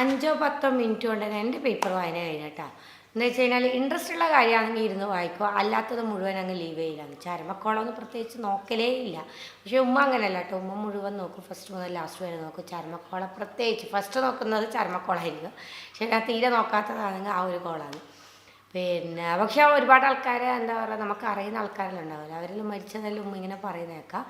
അഞ്ചോ പത്തോ മിനിറ്റ് കൊണ്ട് തന്നെ എന്റെ പേപ്പർ വായന കഴിഞ്ഞിട്ടാ എന്ന് വെച്ച് കഴിഞ്ഞാൽ ഇൻട്രസ്റ്റ് ഉള്ള കാര്യമാണെങ്കിൽ ഇരുന്ന് വായിക്കുക അല്ലാത്തത് മുഴുവൻ അങ്ങ് ലീവ് ചെയ്യില്ലാന്ന് ചരമക്കോളമൊന്നും പ്രത്യേകിച്ച് നോക്കലേ ഇല്ല. പക്ഷേ ഉമ്മ അങ്ങനെയല്ല കേട്ടോ. ഉമ്മ മുഴുവൻ നോക്കും. ഫസ്റ്റ് മുതൽ ലാസ്റ്റ് വരെ നോക്കും. ചരമക്കോളം പ്രത്യേകിച്ച് ഫസ്റ്റ് നോക്കുന്നത് ചരമക്കോളായിരിക്കും. പക്ഷേ ഞാൻ തീരെ നോക്കാത്തതാണെങ്കിൽ ആ ഒരു കോളാണ്. പിന്നെ പക്ഷേ ഒരുപാട് ആൾക്കാർ എന്താ പറയുക നമുക്ക് അറിയുന്ന ആൾക്കാരെല്ലാം ഉണ്ടാവില്ല. അവരെല്ലാം മരിച്ചതെല്ലാം ഉമ്മ ഇങ്ങനെ പറയുന്നേക്കാം.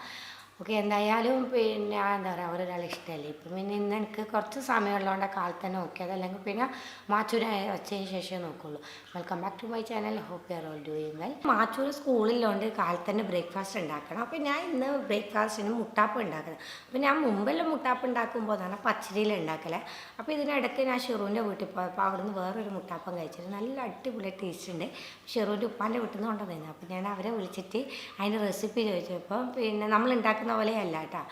ഓക്കെ എന്തായാലും പിന്നെ എന്താ പറയുക അവരൊരാളെ ഇഷ്ടമല്ലേ ഇപ്പം പിന്നെ ഇന്ന് എനിക്ക് കുറച്ച് സമയമുള്ളതുകൊണ്ട് കാലത്ത് തന്നെ നോക്കിയത് അല്ലെങ്കിൽ പിന്നെ മാച്ചൂര് വെച്ചതിന് ശേഷമേ നോക്കുള്ളൂ. Welcome back to my channel hope you are all doing well മാച്ചൂർ സ്കൂളിലുണ്ട് കാലത്ത് തന്നെ ബ്രേക്ക്ഫാസ്റ്റ് ഉണ്ടാക്കണം. അപ്പോൾ ഞാൻ ഇന്ന് ബ്രേക്ക്ഫാസ്റ്റിന് മുട്ടാപ്പ് ഉണ്ടാക്കുന്നത് അപ്പോൾ ഞാൻ മുമ്പെല്ലാം മുട്ടാപ്പ് ഉണ്ടാക്കുമ്പോൾ തന്നെ പച്ചരിയിൽ ഉണ്ടാക്കലേ. അപ്പോൾ ഇതിനിടയ്ക്ക് ഞാൻ ഷെറൂന്റെ വീട്ടിൽ പോയപ്പോൾ അവിടുന്ന് വേറൊരു മുട്ടാപ്പം കഴിച്ചിട്ട് നല്ല അടിപൊളി ടേസ്റ്റ് ഉണ്ട്. ഷെറൂന്റെ ഉപ്പാന്റെ വീട്ടിൽ നിന്ന് കൊണ്ടുവന്നിരുന്നു അപ്പോൾ ഞാൻ അവരെ വിളിച്ചിട്ട് അതിന്റെ റെസിപ്പി ചോദിച്ചപ്പോൾ പിന്നെ നമ്മൾ ഉണ്ടാക്കുന്ന പോലെയല്ല കേട്ടോ.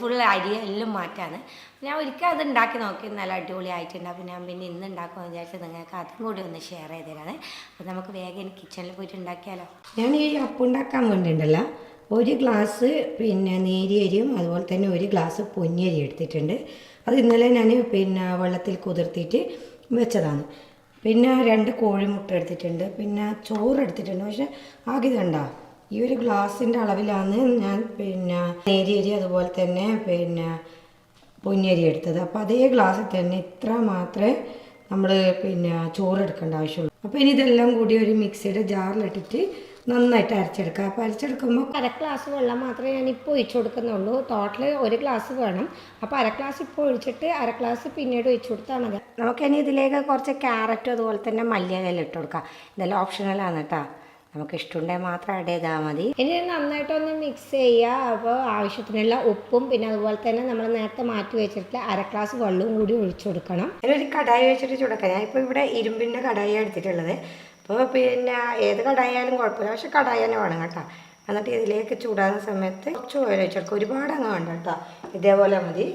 ഫുൾ അരി എല്ലാം മാറ്റാണ്. ഞാൻ ഒരിക്കൽ അത് ഉണ്ടാക്കി നോക്കി നല്ല അടിപൊളി ആയിട്ടുണ്ട് പിന്നെ ഞാൻ പിന്നെ ഇന്ന് ഉണ്ടാക്കുമെന്ന് വിചാരിച്ചത് നിങ്ങൾക്ക് അതും കൂടി ഒന്ന് ഷെയർ ചെയ്ത് തരാണ്. അപ്പോൾ നമുക്ക് വേഗം കിച്ചണിൽ പോയിട്ട് ഉണ്ടാക്കിയാലോ? ഞാൻ ഈ അപ്പം ഉണ്ടാക്കാൻ വേണ്ടിയിട്ടുണ്ടല്ലോ ഒരു ഗ്ലാസ് പിന്നെ നേരിയരിയും അതുപോലെ തന്നെ ഒരു ഗ്ലാസ് പൊന്നിയരി എടുത്തിട്ടുണ്ട്. അത് ഇന്നലെ ഞാൻ പിന്നെ വെള്ളത്തിൽ കുതിർത്തിയിട്ട് വെച്ചതാണ്. പിന്നെ രണ്ട് കോഴിമുട്ട എടുത്തിട്ടുണ്ട്. പിന്നെ ചോറ് എടുത്തിട്ടുണ്ട്. പക്ഷെ ആകെ ഇതുണ്ടോ? ഈ ഒരു ഗ്ലാസിന്റെ അളവിലാണ് ഞാൻ പിന്നെ നേരിയരി അതുപോലെ തന്നെ പിന്നെ പൊന്നിയരി എടുത്തത്. അപ്പോൾ അതേ ഗ്ലാസ്സിൽ തന്നെ ഇത്ര മാത്രമേ നമ്മൾ പിന്നെ ചോറ് എടുക്കേണ്ട ആവശ്യമുള്ളൂ. അപ്പോൾ ഇനി ഇതെല്ലാം കൂടി ഒരു മിക്സിയുടെ ജാറിലിട്ടിട്ട് നന്നായിട്ട് അരച്ചെടുക്കുക അപ്പോൾ അരച്ചെടുക്കുമ്പോൾ അര ഗ്ലാസ് വെള്ളം മാത്രമേ ഞാൻ ഇപ്പോൾ ഒഴിച്ചു കൊടുക്കുന്നുള്ളൂ. ടോട്ടൽ ഒരു ഗ്ലാസ് വേണം. അപ്പോൾ അര ഗ്ലാസ് ഇപ്പോൾ ഒഴിച്ചിട്ട് അര ഗ്ലാസ് പിന്നീട് ഒഴിച്ചു കൊടുത്താൽ മതി. നമുക്കിനി ഇതിലേക്ക് കുറച്ച് ക്യാരറ്റും അതുപോലെ തന്നെ മല്ലിയില ഇട്ട് കൊടുക്കാം. ഇതെല്ലാം ഓപ്ഷണലാണ് കേട്ടോ. നമുക്ക് ഇഷ്ടമുണ്ടെങ്കിൽ മാത്രം ആഡ് ചെയ്താൽ മതി. ഇനി നന്നായിട്ടൊന്ന് മിക്സ് ചെയ്യുക അപ്പോൾ ആവശ്യത്തിനുള്ള ഉപ്പും പിന്നെ അതുപോലെ തന്നെ നമ്മൾ നേരത്തെ മാറ്റി വെച്ചിട്ട് അര ഗ്ലാസ് വെള്ളവും കൂടി ഒഴിച്ചു കൊടുക്കണം. ഒരു കടായി വെച്ചിട്ട് ചുടക്കാം. ഞാൻ ഇപ്പോൾ ഇവിടെ ഇരുമ്പിന്റെ കടായി എടുത്തിട്ടുള്ളത്. അപ്പോൾ പിന്നെ ഏത് കടായാലും കുഴപ്പമില്ല. പക്ഷെ കടായി തന്നെ വേണം കേട്ടോ. എന്നിട്ട് ഇതിലേക്ക് ചൂടാകുന്ന സമയത്ത് കുറച്ച് ഓയിൽ വെച്ചെടുക്കും ഒരുപാട് അങ്ങ് വേണ്ട കേട്ടോ. ഇതേപോലെ മതി.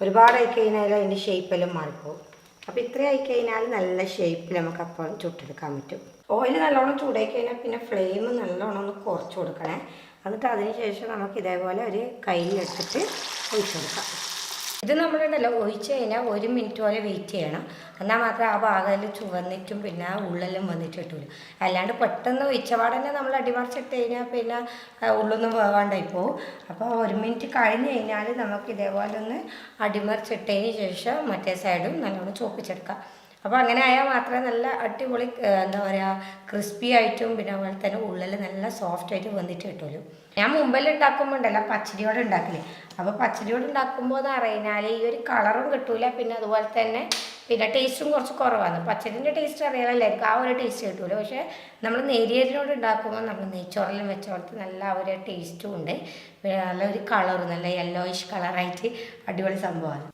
ഒരുപാട് ആയി കഴിഞ്ഞാൽ അതിന്റെ ഷേപ്പെല്ലാം മാറിപ്പോകും അപ്പോൾ ഇത്രയായി കഴിഞ്ഞാൽ നല്ല ഷേപ്പിൽ നമുക്ക് അപ്പം ചുട്ടെടുക്കാൻ പറ്റും. ഓയിൽ നല്ലോണം ചൂടായി കഴിഞ്ഞാൽ പിന്നെ ഫ്ലെയിം നല്ലോണം ഒന്ന് കുറച്ച് കൊടുക്കണേ. എന്നിട്ട് അതിന് ശേഷം നമുക്ക് ഇതേപോലെ ഒരു കയ്യിലെടുത്തിട്ട് ഒഴിച്ചു കൊടുക്കാം. ഇത് നമ്മളുണ്ടല്ലോ ഒഴിച്ച് കഴിഞ്ഞാൽ ഒരു മിനിറ്റ് പോലെ വെയിറ്റ് ചെയ്യണം. എന്നാൽ മാത്രമേ ആ ഭാഗത്തിൽ ചുവന്നിട്ടും പിന്നെ ആ ഉള്ളെല്ലാം വന്നിട്ട് കിട്ടൂല അല്ലാണ്ട് പെട്ടെന്ന് ഒഴിച്ചപാട് നമ്മൾ അടിമറിച്ചിട്ട് കഴിഞ്ഞാൽ പിന്നെ ഉള്ളൊന്നും വേവാണ്ടായി പോകും അപ്പോൾ ഒരു മിനിറ്റ് കഴിഞ്ഞ് കഴിഞ്ഞാൽ നമുക്ക് ഇതേപോലെ ഒന്ന് അടിമറിച്ചിട്ടതിന് ശേഷം മറ്റേ സൈഡും നല്ലോണം ചോപ്പിച്ചെടുക്കാം അപ്പോൾ അങ്ങനെ ആയാൽ മാത്രമേ നല്ല അടിപൊളി എന്താ പറയുക ക്രിസ്പി ആയിട്ടും പിന്നെ അതുപോലെ തന്നെ ഉള്ളിൽ നല്ല സോഫ്റ്റ് ആയിട്ട് വന്നിട്ട് കിട്ടുമല്ലോ ഞാൻ മുമ്പിൽ ഉണ്ടാക്കുമ്പോൾ ഉണ്ടല്ലോ പച്ചരിയോട് ഉണ്ടാക്കില്ലേ അപ്പോൾ പച്ചരിയോട് ഉണ്ടാക്കുമ്പോൾ എന്ന് പറഞ്ഞാൽ ഈ ഒരു കളറും കിട്ടൂല പിന്നെ അതുപോലെ തന്നെ പിന്നെ ടേസ്റ്റും കുറച്ച് കുറവാണ്. പച്ചരിന്റെ ടേസ്റ്റ് അറിയാമല്ലായിരിക്കും ആ ഒരു ടേസ്റ്റ് കിട്ടൂല. പക്ഷേ നമ്മൾ നേരിയതിനോട് ഉണ്ടാക്കുമ്പോൾ നമ്മൾ നെയ്ച്ചോറിലും വെച്ച പോലത്തെ നല്ല ഒരു ടേസ്റ്റും ഉണ്ട്. നല്ല ഒരു കളറും നല്ല യെല്ലോയിഷ് കളറായിട്ട് അടിപൊളി സംഭവമാണ്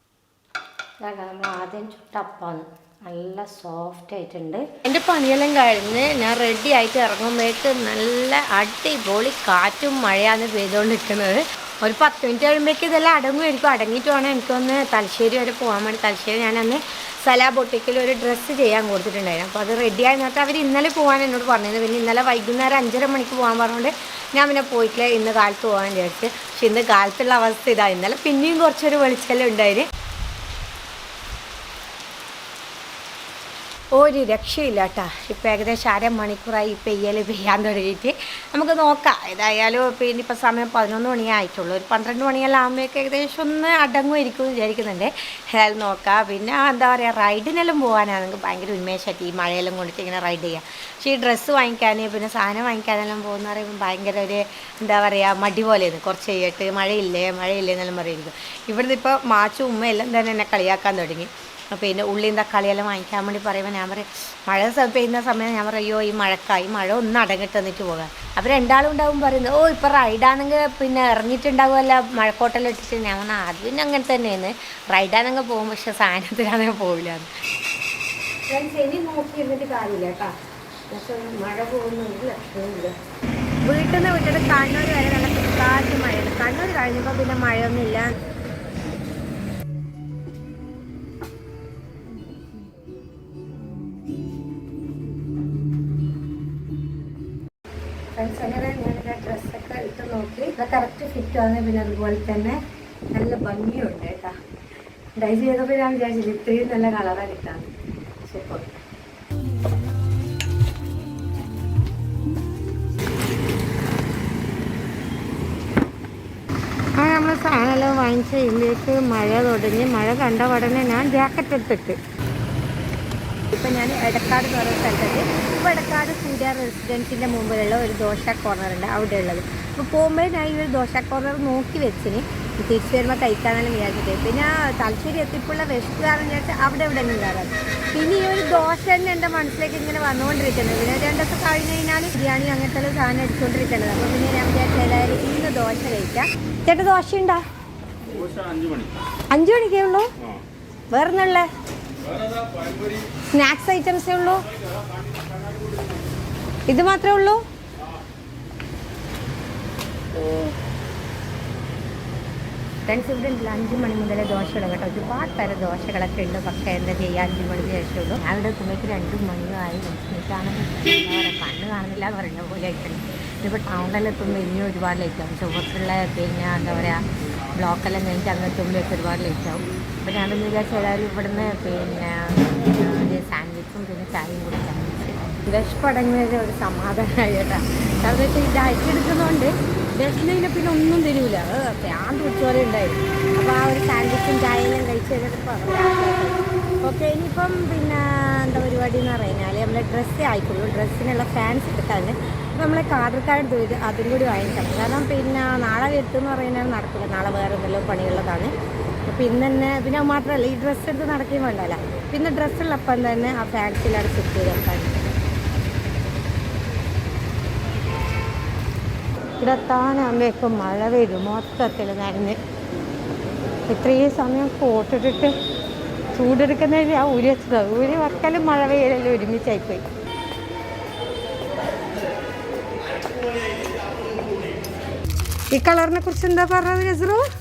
നമ്മൾ ആദ്യം ചുട്ടപ്പാണ് നല്ല സോഫ്റ്റ് ആയിട്ടുണ്ട്. എന്റെ പണിയെല്ലാം കഴിഞ്ഞ് ഞാൻ റെഡി ആയിട്ട് ഇറങ്ങുമ്പോഴേക്ക് നല്ല അടിപൊളി കാറ്റും മഴയാണ് പെയ്തുകൊണ്ടിരിക്കുന്നത്. ഒരു പത്ത് മിനിറ്റ് കഴിയുമ്പോഴേക്ക് ഇതെല്ലാം അടങ്ങുമായിരിക്കും. അടങ്ങിയിട്ട് വേണം എനിക്കൊന്ന് തലശ്ശേരി വരെ പോകാൻ വേണ്ടി. തലശ്ശേരി ഞാൻ അന്ന് സലാ ബൊട്ടിക്കിൽ ഒരു ഡ്രസ്സ് ചെയ്യാൻ കൊടുത്തിട്ടുണ്ടായിരുന്നു. അപ്പോൾ അത് റെഡി ആയി എന്നിട്ട് അവർ ഇന്നലെ പോകാൻ എന്നോട് പറഞ്ഞിരുന്നു. പിന്നെ ഇന്നലെ വൈകുന്നേരം അഞ്ചര മണിക്ക് പോകാൻ പറഞ്ഞുകൊണ്ട് ഞാൻ പിന്നെ പോയിട്ടില്ല. ഇന്ന് കാലത്ത് പോകാൻ വിചാരിച്ചു. പക്ഷെ ഇന്ന് കാലത്തുള്ള അവസ്ഥ ഇതാ. ഇന്നലെ പിന്നെയും കുറച്ചൊരു വെളിച്ചെല്ലാം ഉണ്ടായിരുന്നു ഒരു രക്ഷയില്ല കേട്ടോ ഇപ്പം ഏകദേശം അരമണിക്കൂറായി ഈ പെയ്യൽ പെയ്യാൻ തുടങ്ങിയിട്ട്. നമുക്ക് നോക്കാം. ഏതായാലും പിന്നെ ഇപ്പം സമയം പതിനൊന്ന് മണിയായിട്ടുള്ളൂ. ഒരു പന്ത്രണ്ട് മണിയെല്ലാം ആകുമ്പോഴേക്ക് ഏകദേശം ഒന്ന് അടങ്ങുമായിരിക്കും വിചാരിക്കുന്നുണ്ട്. ഏതായാലും നോക്കാം. പിന്നെ എന്താ പറയുക റൈഡിനെല്ലാം പോകാനാണ് നിങ്ങൾക്ക് ഭയങ്കര ഉന്മേഷമായിട്ട് ഈ മഴയെല്ലാം കൊണ്ടിട്ട് ഇങ്ങനെ റൈഡ് ചെയ്യാം. പക്ഷേ ഈ ഡ്രസ്സ് വാങ്ങിക്കാൻ പിന്നെ സാധനം വാങ്ങിക്കാനെല്ലാം പോകുന്ന പറയുമ്പോൾ ഭയങ്കര ഒരു എന്താ പറയുക മടി പോലെയാണ്. കുറച്ച് കഴിയട്ട് മഴയില്ലേ മഴയില്ലേ എന്നെല്ലാം പറയുന്നത്. ഇവിടുന്ന് ഇപ്പോൾ മാച്ചും ഉമ്മ എല്ലാം തന്നെ എന്നെ കളിയാക്കാൻ തുടങ്ങി. പിന്നെ ഉള്ളിയും തക്കാളിയെല്ലാം വാങ്ങിക്കാൻ വേണ്ടി പറയുമ്പോൾ ഞാൻ പറയും മഴ പെയ്യുന്ന സമയം ഞാൻ പറയും അയ്യോ ഈ മഴക്കായി മഴ ഒന്ന് അടങ്ങിട്ട് വന്നിട്ട് പോകാം. അപ്പോൾ രണ്ടാളും ഉണ്ടാവും പറയുന്നത് ഓ ഇപ്പോൾ റൈഡാണെങ്കിൽ പിന്നെ ഇറങ്ങിയിട്ടുണ്ടാവുമല്ല മഴക്കോട്ടെല്ലാം ഇട്ടിട്ട്. ഞാൻ പറഞ്ഞാൽ അത് പിന്നെ അങ്ങനെ തന്നെയാണ് റൈഡാണെങ്കിൽ പോകും പക്ഷെ സാധനത്തിനാണെങ്കിൽ പോവില്ല ഇനി നോക്കിയിരുന്നിട്ട് കാര്യമില്ല കേട്ടോ. മഴ പോകുന്നുണ്ട് വീട്ടിൽ നിന്ന് വിട്ടിട്ട് കണ്ണൂർ വരെ നല്ല കാറ്റ് മഴയാണ്. കണ്ണൂർ കഴിഞ്ഞപ്പോൾ പിന്നെ മഴയൊന്നുമില്ല. ഫ്രണ്ട്സ് അങ്ങനെ ഞാനിത് ഡ്രസ്സൊക്കെ ഇട്ട് നോക്കി. ഇത് കറക്റ്റ് ഫിറ്റ് ആണ്. പിന്നെ അതുപോലെ തന്നെ നല്ല ഭംഗിയുണ്ട് കേട്ടോ. ഡൈ ചെയ്തപ്പോൾ ഞാൻ വിചാരിച്ചില്ല ഇത്രയും നല്ല കളറാണ് കിട്ടാൻ. സൂപ്പർ സാധനമെല്ലാം വാങ്ങിച്ച ഇതിലേക്ക് മഴ തുടങ്ങി. മഴ കണ്ട ഉടനെ ഞാൻ ജാക്കറ്റ് എടുത്തിട്ട് ഇപ്പം ഞാൻ എടക്കാട് എന്ന് പറയുന്ന സ്ഥലത്തുണ്ട് ഇപ്പോൾ എടക്കാട് സൂര്യ റെസിഡൻസിന്റെ മുമ്പിലുള്ള ഒരു ദോശ കോർണറുണ്ട് അവിടെ ഉള്ളത് അപ്പോൾ പോകുമ്പോൾ ഞാൻ ഈ ഒരു ദോശ കോർണർ നോക്കി വെച്ചിന്. തിരിച്ചു വരുമ്പോൾ കഴിക്കാനാണ് വിചാരിച്ചിട്ട് പിന്നെ തലശ്ശേരി എത്തിപ്പുള്ള വെസ്റ്റ് കാരണം വിചാരിച്ചാൽ അവിടെ എവിടെ നിന്ന് കയറാം പിന്നെ ഈ ഒരു ദോശ തന്നെ എന്റെ മനസ്സിലേക്ക് ഇങ്ങനെ വന്നുകൊണ്ടിരിക്കുന്നത്. പിന്നെ രണ്ട് ദിവസം കഴിഞ്ഞ് കഴിഞ്ഞാൽ ബിരിയാണി അങ്ങനത്തെ ഒരു സാധനം അടിച്ചുകൊണ്ടിരിക്കുന്നത് അപ്പോൾ പിന്നെ ഞാൻ വിചാരിച്ചു ഏതായാലും ഇന്ന് ദോശ കഴിക്കാം. ചേട്ടാ ദോശ ഉണ്ടോ അഞ്ചു മണി. അഞ്ച് മണിക്കേ ഉള്ളൂ? വേറൊന്നുള്ള സ്നാക്സ് ഐറ്റംസേ ഉള്ളൂ. ഇത് മാത്രമേ ഉള്ളൂ? ഫ്രണ്ട്സ് ഇവിടെ അഞ്ച് മണി മുതൽ ദോശകൾ കേട്ടോ. ഒരുപാട് തരം ദോശകളൊക്കെ ഉണ്ട്. പക്ഷേ എന്താ ചെയ്യുക അഞ്ച് മണിക്ക് ശേഷമുള്ളൂ അവിടെ എത്തുമ്പോഴേക്ക് രണ്ടും മണിയായി എനിക്കാണെങ്കിൽ കണ്ണ് കാണുന്നില്ല എന്ന് പറയുന്ന പോലെ ആയിട്ടുണ്ട്. ഇപ്പോൾ ടൗണിലെത്തുമ്പോൾ ഇനിയും ഒരുപാട് ലൈറ്റ് ആവും ചുവപ്പുള്ള പിന്നെ എന്താ പറയുക ബ്ലോക്കെല്ലാം കഴിഞ്ഞിട്ട് വെച്ച് ഒരുപാട് ലേറ്റ് ആവും. അപ്പോൾ ഞാനൊന്ന് വിചാരിച്ചു ഏതായാലും ഇവിടുന്ന് പിന്നെ സാൻഡ്വിച്ചും പിന്നെ ചായയും കുടിക്കാൻ വിഷപ്പടങ്ങിയത് ഒരു സമാധാനമായി കേട്ടോ. കാരണം വെച്ചാൽ ഈ ഡയറ്റ് എടുക്കുന്നതുകൊണ്ട് പിന്നെ ഒന്നും തരൂല. ഞാൻ പിടിച്ചോലെ ഉണ്ടായിരുന്നു. അപ്പോൾ ആ ഒരു സാൻഡ്വിച്ചും ചായയും കഴിച്ച് കഴിഞ്ഞപ്പോൾ ഓക്കെ ഇനിയിപ്പം പിന്നെ എന്താ പരിപാടി എന്ന് പറഞ്ഞാൽ നമ്മളെ ഡ്രസ്സേ ആയിക്കോളൂ ഡ്രസ്സിനുള്ള ഫാൻസ് എടുക്കാണ്ട് നമ്മളെ കാർഡ് ദൂരം അതും കൂടി വാങ്ങിക്കണം. കാരണം പിന്നെ നാളെ എത്തുമെന്ന് പറയുന്നത് നടക്കില്ല. നാളെ വേറെ എന്തെല്ലാം പണിയുള്ളതാണ്. ഇന്ന് തന്നെ പിന്നെ മാത്രമല്ല ഈ ഡ്രസ്സ് എടുത്ത് നടക്കുകയും വേണ്ടല്ല. പിന്നെ ഡ്രസ്സുള്ളപ്പം തന്നെ ആ ഫാൻസിലാണ് സെറ്റ് ചെയ്ത് വെക്കാൻ. ഇവിടെ എത്താനാകുമ്പോഴേക്കും മഴ വരും മൊത്തത്തിൽ നനഞ്ഞ്. ഇത്രയും സമയം കോട്ടിട്ടിട്ട് ചൂടെടുക്കുന്നതിന് ആ ഉരി വെച്ചത്. ഉരി വക്കലും മഴ പെയ്യലെല്ലാം ഒരുമിച്ചായിപ്പോയി. ഈ കളറിനെ കുറിച്ച് എന്താ പറഞ്ഞത് നമുക്ക്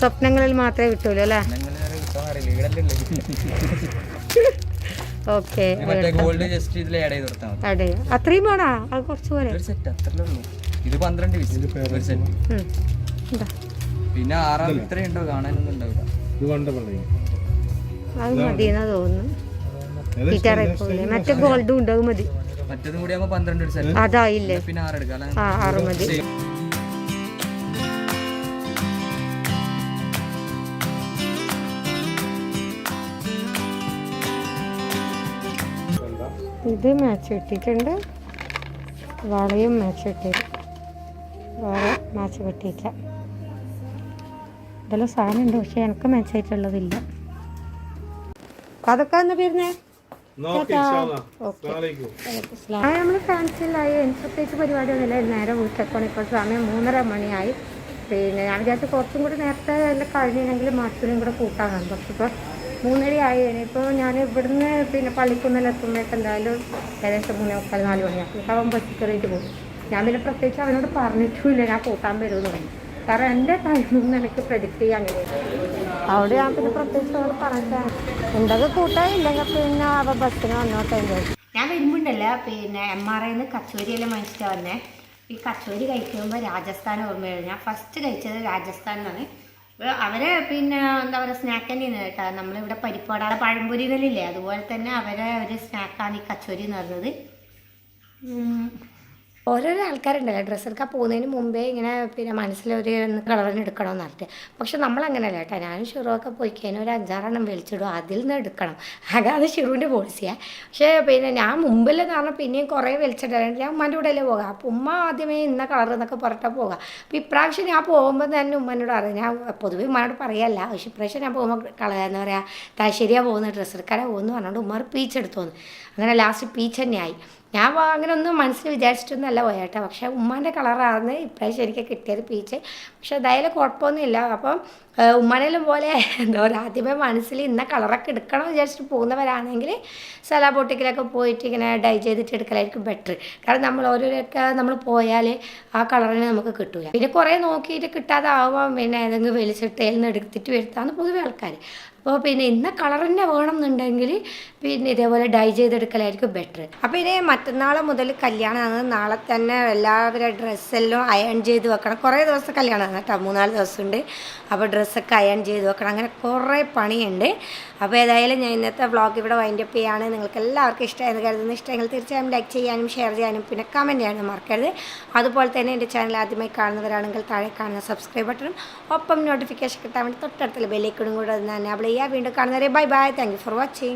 സ്വപ്നങ്ങളിൽ മാത്രമേ കിട്ടൂലോ അല്ലേ? ഓക്കെ. അതെ അത്രയും വേണോ? അത് കുറച്ച് പോലെ ഇത് പന്ത്രണ്ട്. പിന്നെ ആറാം ഇത്രയും ഉണ്ടോ കാണാനൊന്നും ഉണ്ടാവില്ല. അത് തോന്നുന്നു. മറ്റേ ഗോൾഡും ഉണ്ട് അത് മതി. മറ്റേതും കൂടി ആകുമ്പോൾ പന്ത്രണ്ട് ഒരു സെറ്റ് അതായില്ലേ? പിന്നെ ആറ് എടുക്കാം. അല്ലേ? ആ ആറ് മതി. ഇത് മാച്ച് കിട്ടിയിട്ടുണ്ട് വളയും മാച്ച് കിട്ടിയത് വേറെ മാച്ച് കിട്ടിയില്ല ഇതെല്ലാം സാധനമുണ്ട് പക്ഷെ എനിക്ക് മാച്ച് ആയിട്ടുള്ളതില്ല. അതൊക്കെ എന്ന് പേരുന്നേ? നമ്മൾ ഫാൻസിലായി എനിക്ക് പ്രത്യേകിച്ച് പരിപാടിയൊന്നുമില്ല നേരെ ഇപ്പോൾ സമയം മൂന്നര മണിയായി. പിന്നെ ഞാൻ വിചാരിച്ചു കുറച്ചും കൂടി നേരത്തെ എല്ലാം കഴിഞ്ഞില്ലെങ്കിൽ മാസത്തിനും കൂടെ കൂട്ടാനാണ് പക്ഷെ ഇപ്പോൾ മൂന്നരയായി. ഇപ്പോൾ ഞാൻ ഇവിടുന്ന് പിന്നെ പള്ളിക്കുന്നിൽ എത്തുമ്പോഴേക്ക് എന്തായാലും ഏകദേശം മൂന്നേ മുക്കാൽ നാല് മണിയാക്കും അവൻ ബസ്സിൽ കയറിയിട്ട് പോകും. ഞാൻ പിന്നെ പ്രത്യേകിച്ച് അവനോട് പറഞ്ഞിട്ടുമില്ല. ഞാൻ കൂട്ടാൻ വരുമെന്ന് പറഞ്ഞു. കാരണം എന്റെ ടൈമൊന്നും എനിക്ക് പ്രെഡിക്ട് ചെയ്യാൻ അവിടെ ഞാൻ പിന്നെ പ്രത്യേകിച്ച് അവിടെ പറഞ്ഞാൽ എന്തൊക്കെ കൂട്ടായില്ലെങ്കിൽ പിന്നെ അവ ബസ്സിന് വന്നോട്ടെ ഞാൻ വരുമ്പോണ്ടല്ല പിന്നെ എം ആർ ഐന്ന് കച്ചോരിയെല്ലാം വാങ്ങിച്ചിട്ട് വന്നേ. ഈ കച്ചോരി കഴിക്കുമ്പോൾ രാജസ്ഥാൻ ഓർമ്മയാണ് ഞാൻ ഫസ്റ്റ് കഴിച്ചത് രാജസ്ഥാനിലാണ് അവരെ പിന്നെ എന്താ പറയുക സ്നാക്ക് തന്നെയാണ് കേട്ടോ. നമ്മളിവിടെ പരിപ്പാടാ പഴംപൊരികളില്ലേ അതുപോലെ തന്നെ അവരെ ഒരു സ്നാക്കാണ് ഈ കച്ചോരി എന്ന് ഉം. ഓരോരോ ആൾക്കാരുണ്ടല്ലോ ഡ്രസ്സ് എടുക്കാൻ പോകുന്നതിന് മുമ്പേ ഇങ്ങനെ പിന്നെ മനസ്സിലൊരു കളറിന് എടുക്കണമെന്ന് പറഞ്ഞിട്ട്. പക്ഷെ നമ്മളങ്ങനെയല്ല കേട്ടോ. ഞാനും ഷിറുവൊക്കെ പോയി കഴിഞ്ഞാൽ ഒരു അഞ്ചാറെണ്ണം വലിച്ചിടും. അതിൽ നിന്ന് എടുക്കണം. അതാണ് ഷിറുവിന്റെ പോളിസിയാണ് പക്ഷേ പിന്നെ ഞാൻ മുമ്പിലെന്ന് കാരണം പിന്നെയും കുറേ വലിച്ചിടാറുണ്ട് ഞാൻ ഉമ്മാന്റെ കൂടെ അല്ലേ പോകാം. അപ്പോൾ ഉമ്മ ആദ്യമേ ഇന്ന കളർ എന്നൊക്കെ പറഞ്ഞിട്ടാണ് പോകാം. അപ്പോൾ ഇപ്രാവശ്യം ഞാൻ പോകുമ്പോൾ തന്നെ ഉമ്മനോട് അറിയാം ഞാൻ പൊതുവേ ഉമ്മനോട് പറയല്ല. പക്ഷെ ഇപ്രാവശ്യം ഞാൻ പോകുമ്പോൾ കള എന്താ പറയുക തലശ്ശേരിയാണ് പോകുന്നത് ഡ്രസ്സ് എടുക്കാനാണ് പോകുന്നു പറഞ്ഞുകൊണ്ട് ഉമ്മ പീച്ച് എടുത്തു അങ്ങനെ ലാസ്റ്റ് പീച്ച് തന്നെയായി. ഞാൻ അങ്ങനെ ഒന്നും മനസ്സിൽ വിചാരിച്ചിട്ടൊന്നുമല്ല പോയാട്ടോ. പക്ഷേ ഉമ്മാന്റെ കളറാണ് ഇപ്രാവശ്യം എനിക്ക് കിട്ടിയത് പീച്ച്. പക്ഷെ എന്തായാലും കുഴപ്പമൊന്നുമില്ല. അപ്പം ഉമ്മാനേലും പോലെ എന്താ പറയുക ആദ്യമേ മനസ്സിൽ ഇന്ന കളറൊക്കെ എടുക്കണം വിചാരിച്ചിട്ട് പോകുന്നവരാണെങ്കിൽ സലാ ബോട്ടിക്കിലൊക്കെ പോയിട്ട് ഇങ്ങനെ ഡൈ ചെയ്തിട്ട് എടുക്കലായിരിക്കും ബെറ്റർ കാരണം നമ്മൾ ഓരോരൊക്കെ നമ്മൾ പോയാൽ ആ കളറിനെ നമുക്ക് കിട്ടില്ല പിന്നെ കുറേ നോക്കിയിട്ട് കിട്ടാതെ ആവാം പിന്നെ ഏതെങ്കിലും വലിച്ചിട്ടയിൽ നിന്ന് എടുത്തിട്ട് വരുത്താന്ന് പൊതുവെ ആൾക്കാർ. അപ്പോൾ പിന്നെ ഇന്ന കളർ തന്നെ വേണമെന്നുണ്ടെങ്കിൽ പിന്നെ ഇതേപോലെ ഡൈ ചെയ്തെടുക്കലായിരിക്കും ബെറ്റർ അപ്പോൾ ഇനി മറ്റന്നാൾ മുതൽ കല്യാണമാണ്. നാളെ തന്നെ എല്ലാവരുടെ ഡ്രസ്സെല്ലാം അയൺ ചെയ്ത് വെക്കണം. കുറേ ദിവസം കല്യാണമാണ് കേട്ടോ. മൂന്നാൽ ദിവസമുണ്ട്. അപ്പോൾ ഡ്രസ്സൊക്കെ അയൺ ചെയ്ത് വെക്കണം. അങ്ങനെ കുറേ പണിയുണ്ട്. അപ്പോൾ ഏതായാലും ഞാൻ ഇന്നത്തെ വ്ളോഗ് ഇവിടെ വൈൻഡ് അപ്പ് ചെയ്യാണ്. നിങ്ങൾക്ക് എല്ലാവർക്കും ഇഷ്ടമായെന്ന് കരുതുന്ന. ഇഷ്ടമെങ്കിൽ തീർച്ചയായും ലൈക്ക് ചെയ്യാനും ഷെയർ ചെയ്യാനും പിന്നെ കമന്റ് ചെയ്യാനും മറക്കരുത്. അതുപോലെ തന്നെ എന്റെ ചാനൽ ആദ്യമായി കാണുന്നവരാണെങ്കിൽ താഴെ കാണുന്ന സബ്സ്ക്രൈബ് ബട്ടണും ഒപ്പം നോട്ടിഫിക്കേഷൻ കിട്ടാൻ വേണ്ടി തൊട്ടടുത്തുള്ള ബെല്ലേക്കൂടും കൂടെ ഒന്ന് എനാബിൾ ചെയ്യുക വീണ്ടും കാണുന്നവരെ bye bye thank you for watching